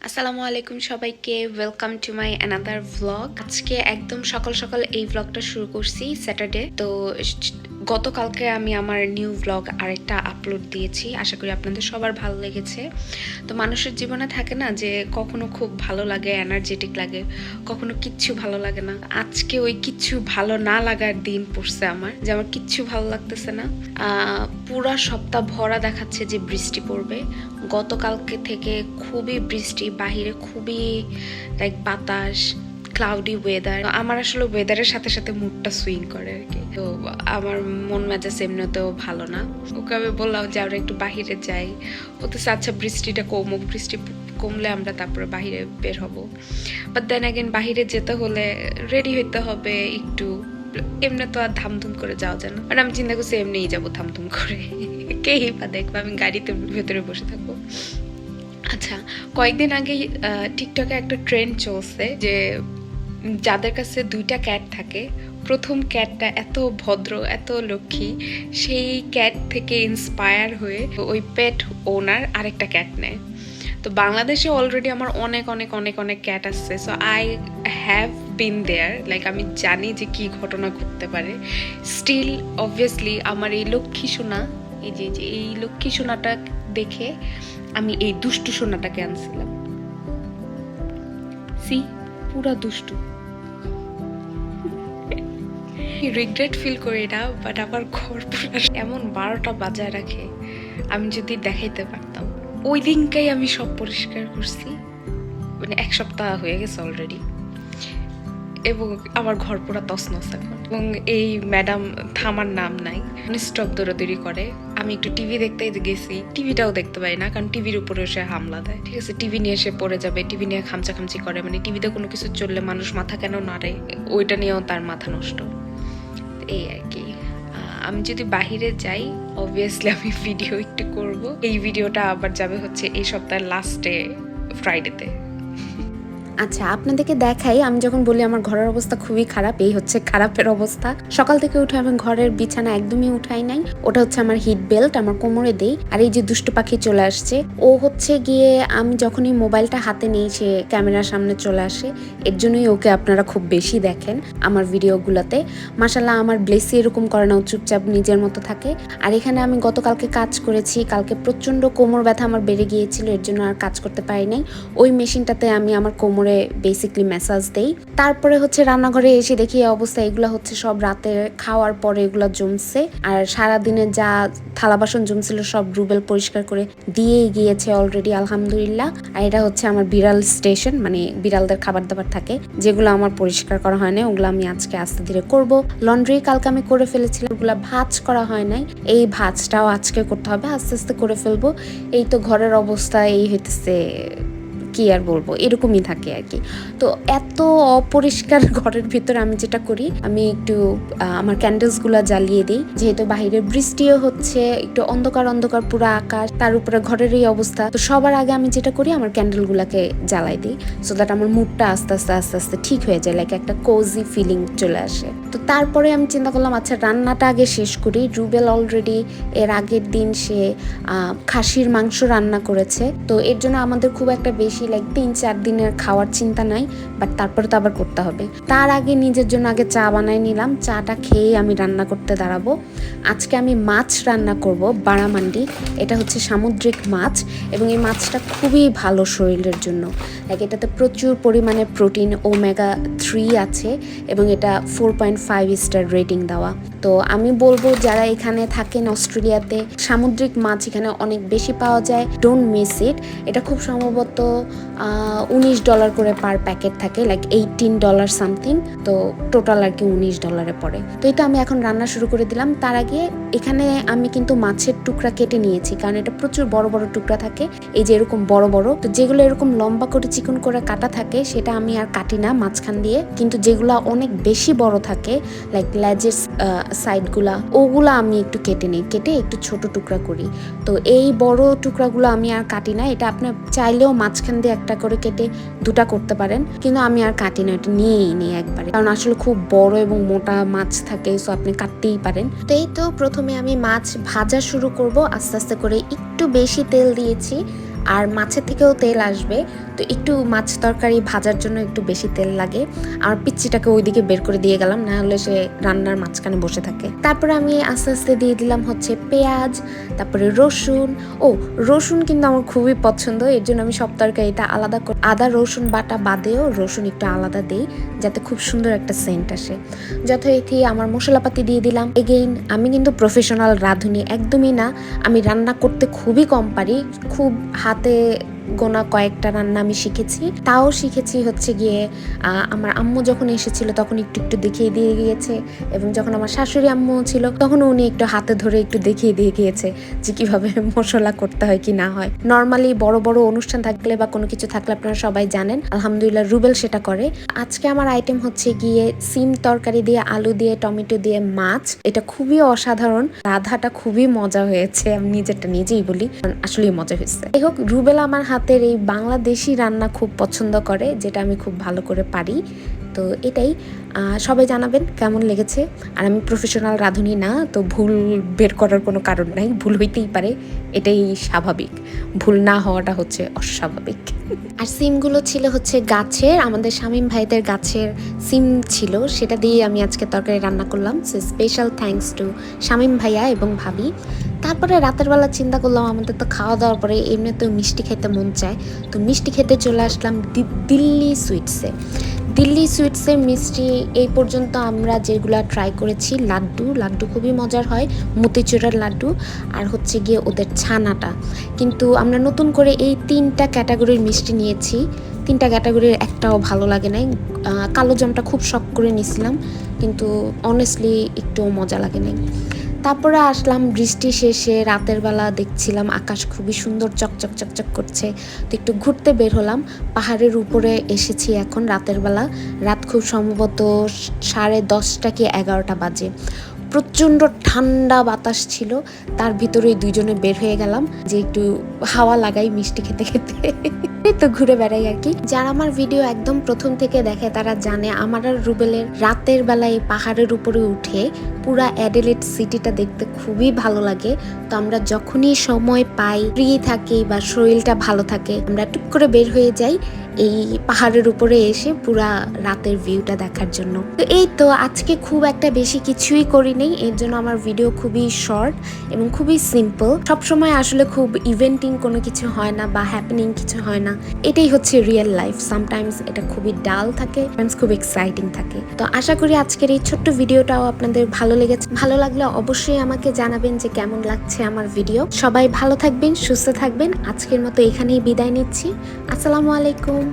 আসসালামু আলাইকুম সবাইকে welcome to my another vlog আজকে একদম সকাল সকাল এই ভ্লগটা শুরু করছি স্যাটারডে তো গতকালকে আমি আমার নিউ ভ্লগ আরেকটা আপলোড দিয়েছি। আশা করি আপনাদের সবার ভালো লেগেছে। তো মানুষের জীবনে থাকে না যে কখনো খুব ভালো লাগে এনার্জেটিক লাগে, কখনো কিচ্ছু ভালো লাগে না। আজকে ওই কিচ্ছু ভালো না লাগার দিন পড়ছে আমার, যে আমার কিচ্ছু ভালো লাগতেছে না। পুরা সপ্তাহ ভরা দেখাচ্ছে যে বৃষ্টি পড়বে। গতকালকে থেকে খুবই বৃষ্টি, বাহিরে খুবই লাইক বাতাস। ক্লাউডি ওয়েদার আমার আসলে ওয়েদারের সাথে সাথে মুডটা সুইং করে আর কি। তো আমার মন মেজাজ এমনিতেও ভালো না। ওকে আমি বললাম যে আমরা একটু বাহিরে যাই। ও তো আচ্ছা বৃষ্টিটা কমুক, বৃষ্টি কমলে আমরা তারপরে বাহিরে বের হব। বাট দেন অ্যাগেন বাহিরে যেতে হলে রেডি হইতে হবে একটু। এমনি তো আর ধামধুম করে যাওয়া যায় না। মানে আমি চিন্তা করছি, এমনিই যাব ধামধুম করে। কেই বা দেখব, আমি গাড়িতে ভেতরে বসে থাকব। আচ্ছা কয়েকদিন আগে টিকটকে একটা ট্রেন্ড চলছে যে যাদের কাছে দুইটা ক্যাট থাকে, প্রথম ক্যাটটা এত ভদ্র, এত লক্ষ্মী, সেই ক্যাট থেকে ইন্সপায়ার হয়ে ওই পেট ওনার আরেকটা ক্যাট নেয়। তো বাংলাদেশে অলরেডি আমার অনেক অনেক অনেক অনেক ক্যাট আসছে। So I have been there like আমি জানি যে কি ঘটনা ঘটতে পারে। স্টিল অবভিয়াসলি আমার এই লক্ষ্মী সোনা, এই যে এই লক্ষ্মী সোনাটা দেখে আমি এই দুষ্টু সোনাটাকে আনছিলাম। সি পুরা দুষ্টু। রিগ্রেট ফিল করি না বাট আমার ঘর এমন বারোটা বাজায় রাখে, আমি যদি দেখাইতে পারতাম। ওই দিনকেই আমি সব পরিষ্কার করছি। মানে এক সপ্তাহ হয়ে গেছে অলরেডি এবং আমার ঘর পুরা তছনছ এখন। এবং এই ম্যাডাম থামার নাম নাই স্টপ দৌড়াদৌড়ি করে। আমি একটু টিভি দেখতে গেছি, টিভিটাও দেখতে পাই না, কারণ টিভির উপরে সে হামলা দেয়। ঠিক আছে, টিভি নিয়ে এসে পড়ে যাবে, টিভি নিয়ে খামচা খামচি করে মানে টিভিতে কোনো কিছু চললে মানুষ মাথা কেন নাড়ে? ওইটা নিয়েও তার মাথা নষ্ট। এই আর কি। আমি যদি বাহিরে যাই অবভিয়াসলি আমি ভিডিও একটু করব। এই ভিডিওটা আবার যাবে হচ্ছে এই সপ্তাহের লাস্টে ফ্রাইডেতে আচ্ছা আপনাদেরকে দেখাই, আমি যখন বলি আমার ঘরের অবস্থা খুবই খারাপ, এই হচ্ছে খারাপের অবস্থা। সকাল থেকে উঠে আমি ঘরের বিছানা একদমই উঠাই নাই, ওটা হচ্ছে আমার হিট বেল্ট আমার কোমরে দেই, আর এই যে দুষ্টু পাখি চলে আসছে, ও হচ্ছে গিয়ে আমি যখনই মোবাইলটা হাতে নিই, সে ক্যামেরার সামনে চলে আসে, এর জন্যই ওকে আপনারা খুব বেশি দেখেন আমার ভিডিওগুলোতে। মাসাল্লাহ আমার ব্লেসি এরকম করে না চুপচাপ নিজের মতো থাকে। আর এখানে আমি গতকালকে কাজ করেছি, কালকে প্রচণ্ড কোমর ব্যথা আমার বেড়ে গিয়েছিল, এর জন্য আর কাজ করতে পারি নাই। ওই মেশিনটাতে আমি আমার কোমরে বেসিকলি ম্যাসাজ দেই। তারপরে হচ্ছে রান্নাঘরে এসে দেখি এই অবস্থা এগুলো হচ্ছে সব রাতে খাওয়ার পরে এগুলো জমছে। আর সারা দিনে যা থালা বাসন জমছিল সব রুবেল পরিষ্কার করে দিয়েই গিয়েছে অলরেডি আলহামদুলিল্লাহ। আর এটা হচ্ছে আমার বিড়াল স্টেশন মানে বিড়ালদের খাবার দাবার থাকে, যেগুলো আমার পরিষ্কার করা হয় না ওগুলো আমি আজকে আস্তে ধীরে করব। লন্ড্রি কালকে আমি করে ফেলেছিলাম, ওগুলো ভাজ করা হয় নাই। এই ভাজটাও আজকে করতে হবে, আস্তে আস্তে করে ফেলব। এই তো ঘরের অবস্থা, এই হইতেছে কি আর বলব? এরকমই থাকে আর কি। তো এত অপরিষ্কার ঘরের ভিতরে আমি যেটা করি, আমি একটু আমার ক্যান্ডেলসগুলো জ্বালিয়ে দিই। যেহেতু বাইরে বৃষ্টিও হচ্ছে, একটু অন্ধকার অন্ধকার পুরো আকাশ, তার উপরে ঘরের এই অবস্থা। তো সবার আগে আমি যেটা করি, আমার ক্যান্ডেলগুলোকে জ্বালাই দিই সো দ্যাট আমার মুডটা আস্তে আস্তে আস্তে আস্তে ঠিক হয়ে যায় লাইক একটা কোজি ফিলিং চলে আসে। তো তারপরে আমি চিন্তা করলাম আচ্ছা রান্নাটা আগে শেষ করি। রুবেল অলরেডি এর আগের দিন সে খাসির মাংস রান্না করেছে। তো এর জন্য আমাদের খুব একটা বেশি লাইক তিন, চার দিনের খাওয়ার চিন্তা নাই বাট তারপরে তো আবার করতে হবে। তার আগে নিজের জন্য আগে চা বানাই নিলাম। চাটা খেয়ে আমি রান্না করতে দাঁড়াবো। আজকে আমি মাছ রান্না করব, বারামান্ডি। এটা হচ্ছে সামুদ্রিক মাছ, এবং এই মাছটা খুবই ভালো শরীরের জন্য। লাইক এটাতে প্রচুর পরিমাণে প্রোটিন, ওমেগা থ্রি আছে, এবং এটা four point five star rating দেওয়া। তো আমি বলব, যারা এখানে থাকেন অস্ট্রেলিয়াতে, সামুদ্রিক মাছ এখানে অনেক বেশি পাওয়া যায়। ডোন্ট মিস ইট এটা খুব সম্ভবত উনিশ ডলার করে পার প্যাকেট থাকে লাইক এইটিন ডলার সামথিং তো টোটাল আর কি উনিশ ডলারে পড়ে। তো এটা আমি এখন রান্না শুরু করে দিলাম। তার আগে এখানে আমি কিন্তু মাছের টুকরা কেটে নিয়েছি, কারণ এটা প্রচুর বড় বড় টুকরা থাকে, এই যে এরকম বড় বড়। তো যেগুলো এরকম লম্বা করে চিকন করে কাটা থাকে, সেটা আমি আর কাটি না মাঝখান দিয়ে। কিন্তু যেগুলো অনেক বেশি বড় থাকে লাইক লেজের সাইডগুলা, ওগুলা আমি একটু কেটে নিই, কেটে একটু ছোট টুকরা করি। তো এই বড় টুকরাগুলো আমি আর কাটি না, এটা আপনার চাইলেও মাঝখান দিয়ে একটা করে কেটে দুটা করতে পারেন, কিন্তু আমি আর কাটি না, এটা নিয়েই নিই একবারে। কারণ আসলে খুব বড় এবং মোটা মাছ থাকে সো আপনি কাটতেই পারেন। তো এই তো প্রথমে আমি মাছ ভাজা শুরু করব, আস্তে আস্তে করে একটু বেশি তেল দিয়েছি। আর মাছের থেকেও তেল আসবে। তো একটু মাছ তরকারি ভাজার জন্য একটু বেশি তেল লাগে। আর পিচ্চিটাকে ওইদিকে বের করে দিয়ে গেলাম, না হলে সে রান্নার মাঝখানে বসে থাকে। তারপরে আমি আস্তে আস্তে দিয়ে দিলাম হচ্ছে পেঁয়াজ, তারপরে রসুন। ও, রসুন কিন্তু আমার খুবই পছন্দ, এর জন্য আমি সব তরকারিটা আলাদা করে আদা, রসুন বাটা বাদেও রসুন একটু আলাদা দিই, যাতে খুব সুন্দর একটা সেন্ট আসে। যথারীতি আমার মশলাপাতি দিয়ে দিলাম। এগেইন আমি কিন্তু প্রফেশনাল রাঁধুনি, একদমই না। আমি রান্না করতে খুবই কম পারি, খুব হাতে ਅਤੇ গোনা কয়েকটা রান্না আমি শিখেছি। তাও শিখেছি হচ্ছে গিয়ে আমার আম্মু যখন এসেছিল তখন একটু একটু দেখিয়ে দিয়ে গিয়েছে এবং যখন আমার শাশুড়ি আম্মু ছিল তখন উনি একটু হাতে ধরে একটু দেখিয়ে দিয়ে গিয়েছে যে কীভাবে মশলা করতে হয় কি না হয়। নর্মালি বড় বড় অনুষ্ঠান থাকলে বা কোনো কিছু থাকলে আপনারা সবাই জানেন, আলহামদুলিল্লাহ রুবেল সেটা করে। আজকে আমার আইটেম হচ্ছে গিয়ে সিম তরকারি দিয়ে আলু দিয়ে, টমেটো দিয়ে মাছ। এটা খুবই অসাধারণ। রাধাটা খুবই মজা হয়েছে, আমি নিজেরটা নিজেই বলি। আসলেই মজা হয়েছে। যাই হোক, রুবেল আমার হাতের এই বাংলাদেশি রান্না খুব পছন্দ করে যেটা আমি খুব ভালো করে পারি। তো এটাই। সবাই জানাবেন কেমন লেগেছে। আর আমি প্রফেশনাল রাঁধুনি না, তো ভুল বের করার কোনো কারণ নাই। ভুল হইতেই পারে, এটাই স্বাভাবিক। ভুল না হওয়াটা হচ্ছে অস্বাভাবিক। আর সিমগুলো ছিল হচ্ছে গাছের, আমাদের শামীম ভাইদের গাছের সিম ছিল। সেটা দিয়ে আমি আজকে তরকারি রান্না করলাম। So special thanks to Shamim ভাইয়া এবং ভাবি। তারপরে রাতের বেলা চিন্তা করলাম, আমাদের তো খাওয়া দাওয়ার পরে এমনিতেও মিষ্টি খেতে মন চায়। তো মিষ্টি খেতে চলে আসলাম দিল্লি সুইটসে। দিল্লি সুইটসের মিষ্টি এই পর্যন্ত আমরা যেগুলা ট্রাই করেছি, লাড্ডু লাড্ডু খুবই মজার হয়, মতিচুরের লাড্ডু আর হচ্ছে গিয়ে ওদের ছানাটা। কিন্তু আমরা নতুন করে এই তিনটা ক্যাটাগরির মিষ্টি নিয়েছি। তিনটা ক্যাটাগরির একটাও ভালো লাগে নাই। কালো জামটা খুব শখ করে নিয়েছিলাম কিন্তু অনেস্টলি একটুও মজা লাগে নাই। তারপরে আসলাম, বৃষ্টি শেষে রাতের বেলা দেখছিলাম আকাশ খুবই সুন্দর চকচক চকচক করছে। তো একটু ঘুরতে বের হলাম, পাহাড়ের উপরে এসেছি এখন রাতের বেলা। রাত খুব সম্ভবত সাড়ে দশটা কি এগারোটা বাজে। প্রচণ্ড ঠান্ডা বাতাস ছিল, তার ভিতরে দুইজনে বের হয়ে গেলাম। যে একটু হাওয়া লাগাই মিষ্টি খেতে খেতে। তো ঘুরে বেড়াই আর কি। যারা আমার ভিডিও একদম প্রথম থেকে দেখে তারা জানে, আমার আর রুবেলের রাতের বেলায় পাহাড়ের উপরে উঠে পুরা অ্যাডিলেট সিটিটা দেখতে খুবই ভালো লাগে। তো আমরা যখনই সময় পাই ফ্রি থাকি বা শরীরটা ভালো থাকে, আমরা টুক করে বের হয়ে যাই এই পাহাড়ের উপরে এসে পুরা রাতের ভিউটা দেখার জন্য। তো এই তো আজকে খুব একটা বেশি কিছুই করি নেই এর জন্য আমার ভিডিও খুবই শর্ট এবং খুবই সিম্পল সবসময় আসলে খুব ইভেন্টিং কোনো কিছু হয় না বা হ্যাপেনিং কিছু হয় না। এটাই হচ্ছে রিয়েল লাইফ সামটাইমস এটা খুবই ডাল থাকে খুব এক্সাইটিং থাকে। তো আশা করি আজকের এই ছোট্ট ভিডিওটাও আপনাদের ভালো লেগেছে। ভালো লাগলে অবশ্যই আমাকে জানাবেন যে কেমন লাগছে আমার ভিডিও। সবাই ভালো থাকবেন, সুস্থ থাকবেন। আজকের মতো এখানেই বিদায় নিচ্ছি। আসসালামু আলাইকুম।